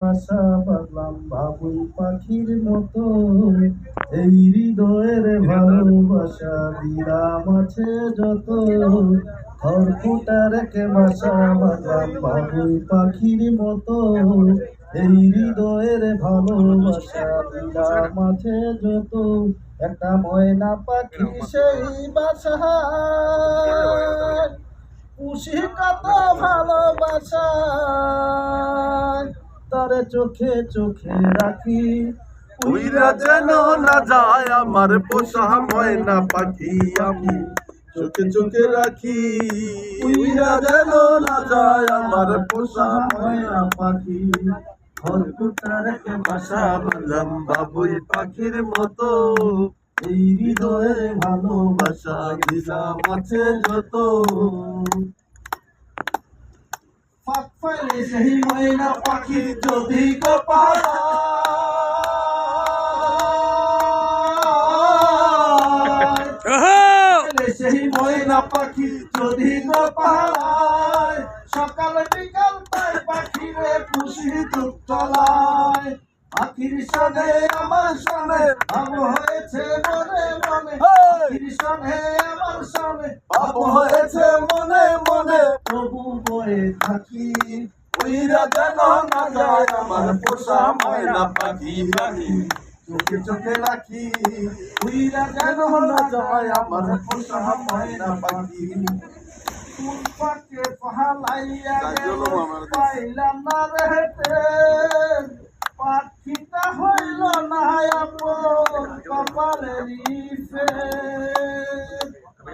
আশা বাঁধলাম বাবুই পাখির মতো। এই হৃদয়ের ভালোবাসা দিলাম আছে যত। খড়কুটা রেখে বাসা বাঁধলাম বাবুই পাখির মতো। এই হৃদয়ের ভালোবাসা দিলাম আছে যত। একটা ময়না পাখি সেই বাসা খুশি কত ভালোবাসা। চোখে চোখে রাখি। উইরা যেন না যায় আমার পোষা ময়না পাখি আমি। চোখে চোখে রাখি। উইরা যেন না যায় আমার পোষা ময়না পাখি। বাবুই পাখির মতো। এই হৃদয়ে ভালোবাসা দিলাম আছে যত। ফাইলে সেই ময়না পাখি যদি কপালা। সেই ময়না পাখি যদি গোপালায় সকাল বিকাল তাই পাখিরে খুশি দুধ চলায় পাখির সনে আমার সনে ভাব হয়েছে মনে মনে। পাখির সনে আমার সনে বাপ হয়েছে মনে মনে। তবু বয়ে থাকি উইরা যেন না যায় আমার পোষা ময়না পাখি রাখি চোখে চোখে রাখি উইরা যেন না যায় আমার পোষা ময়না পাখি পাকে পহালাইয়া কাজল গেল আমার কাছে। পাইলাম না রেতে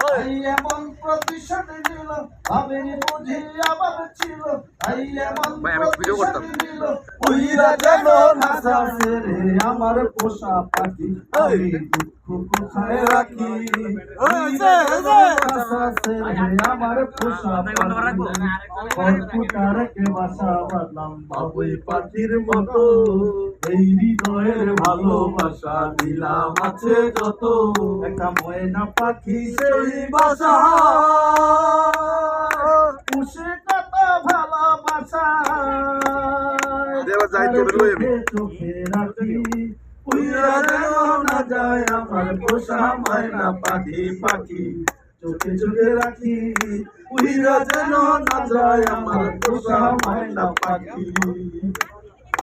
আবার এমন প্রতিশোধ নিল ভাবিনি বুঝি আবার ছিল। এই এমন প্রতিশোধ নিল উইরা যেন না রে আমার পোষা পাখি। আমি দুঃখ কোথায় রাখি? রে আমার পোষা পাখি। বাসা বাঁধলাম বাবুই পাখির মতো। এই হৃদয়ের ভালোবাসা দিলাম আছে যত। একটা ময়না পাখি সেই সেই বাসা পুষে কত ভালোবাসা দেবা যাইতে বেরোই আমি। চোখে রাখি উইরা যেন না যায় আমার পোষা ময়না পাখি পাখি। চোখে চোখে রাখি উইরা যেন না যায় আমার পোষা ময়না পাখি।